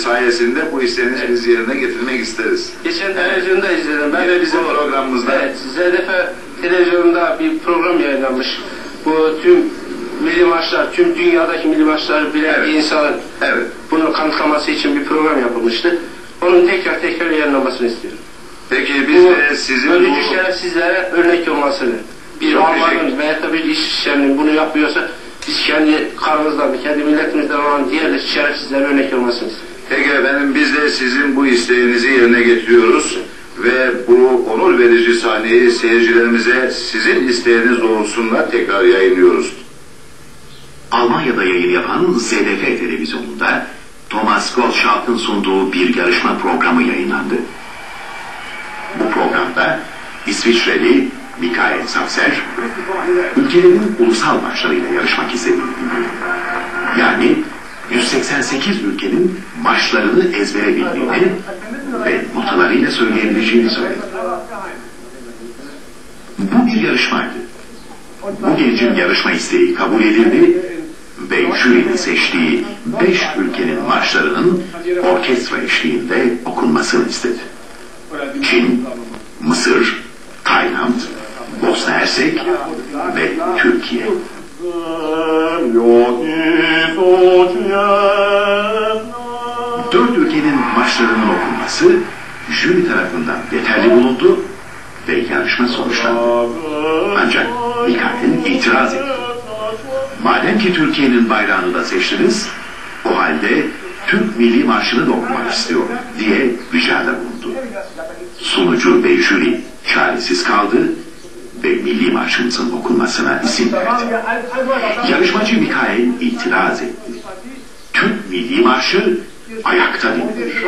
sayesinde bu isteğinizi biz yerine getirmek isteriz. Geçen televizyonda izledim. Ben Yine bizim bu- programımızda. Evet, ZDF televizyonunda bir program yayınlanmış. Bu tüm milli maçlar, tüm dünyadaki milli maçları bilen Evet. bir insanın Evet. bunu kanıtlaması için bir program yapılmıştı. Onun tekrar tekrar yayınlanmasını istiyorum. Peki biz Bu de sizin bu... şerefsizlere örnek olmasını, bir Çok Almanın teşekkür- veya da bir İsviçre'nin bunu yapıyorsa biz kendi kanımızdan, kendi milletimizden olan diğer şerefsizlere örnek olmasını istiyorum. Peki efendim biz de sizin bu isteğinizi yerine getiriyoruz ve bu onur verici sahneyi seyircilerimize sizin isteğiniz doğrultusunda tekrar yayınlıyoruz. Almanya'da yayın yapan ZDF televizyonunda Thomas Gottschalk'ın sunduğu bir yarışma programı yayınlandı. Bu programda İsviçreli Mikael Sapser, ülkelerinin ulusal maçlarıyla yarışmak istedi. Yani 188 ülkenin maçlarını ezbere bildiğini ve notalarıyla söyleyebileceğini söyledi. Bu bir yarışmaydı. Bu gencin yarışma isteği kabul edildi ve jürinin seçtiği beş ülkenin marşlarının orkestra eşliğinde okunmasını istedi. Çin, Mısır, Tayland, Bosna Hersek ve Türkiye. Dört ülkenin maçlarının okunması jüri tarafından yeterli bulundu ve yarışma sonuçlandı. Ancak Mikael itiraz etti. Madem ki Türkiye'nin bayrağını da seçtiniz, o halde Türk Milli Marşı'nı da okumak istiyorum diye ricada bulundu. Sunucu ve jüri çaresiz kaldı ve Milli Marşımızın okunmasına izin verdi. Yarışmacı Mikael itiraz etti. Türk Milli Marşı ayakta dinlenir.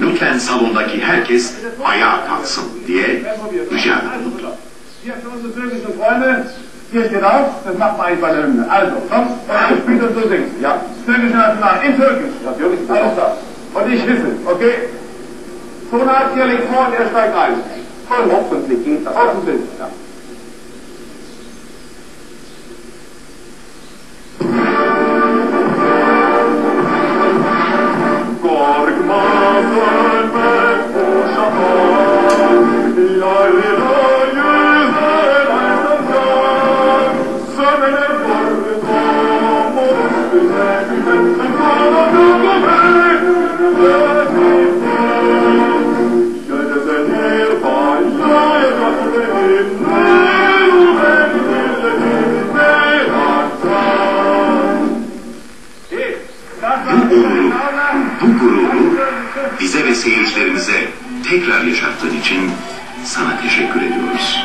Lütfen salondaki herkes ayağa kalksın diye türkischen Freunde, hier steht auf, das macht man eigentlich bei der Hymne. Also, komm, und spielt und so singt. Ja, türkische National, in Türkisch. Natürlich, alles klar. Und ich wisse, okay? Tonart hier liegt vor und er steigt ein. Voll hoffentlich geht das. Hoffentlich, ja. Bize ve seyircilerimize tekrar yaşattığın için sana teşekkür ediyoruz.